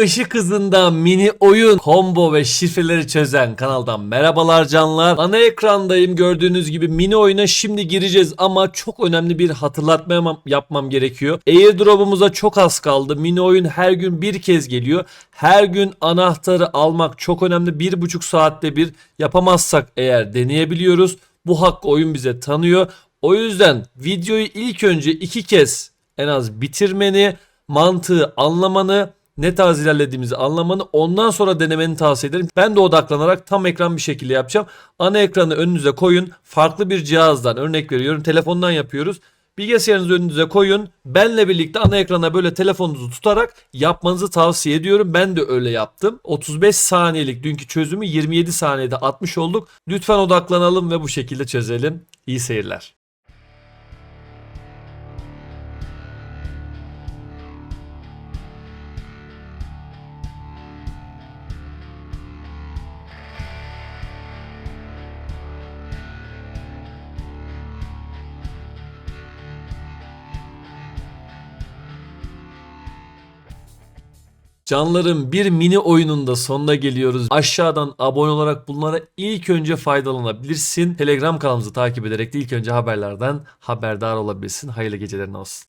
Işık hızında mini oyun, combo ve şifreleri çözen kanaldan merhabalar canlar. Ana ekrandayım gördüğünüz gibi mini oyuna şimdi gireceğiz ama çok önemli bir hatırlatma yapmam- gerekiyor. Airdrop'umuza çok az kaldı. Mini oyun her gün bir kez geliyor. Her gün anahtarı almak çok önemli. Bir buçuk saatte bir yapamazsak eğer deneyebiliyoruz. Bu hakkı oyun bize tanıyor. O yüzden videoyu ilk önce iki kez en az bitirmeni, mantığı anlamanı, ne tarz ilerlediğimizi anlamanı ondan sonra denemeni tavsiye ederim. Ben de odaklanarak tam ekran bir şekilde yapacağım. Ana ekranı önünüze koyun. Farklı bir cihazdan örnek veriyorum. Telefondan yapıyoruz. Bilgisayarınızı önünüze koyun. Benle birlikte ana ekrana böyle telefonunuzu tutarak yapmanızı tavsiye ediyorum. Ben de öyle yaptım. 35 saniyelik dünkü çözümü 27 saniyede atmış olduk. Lütfen odaklanalım ve bu şekilde çözelim. İyi seyirler. Canlarım bir mini oyununda sonuna geliyoruz. Aşağıdan abone olarak bunlara ilk önce faydalanabilirsin. Telegram kanalımızı takip ederek de ilk önce haberlerden haberdar olabilirsin. Hayırlı gecelerin olsun.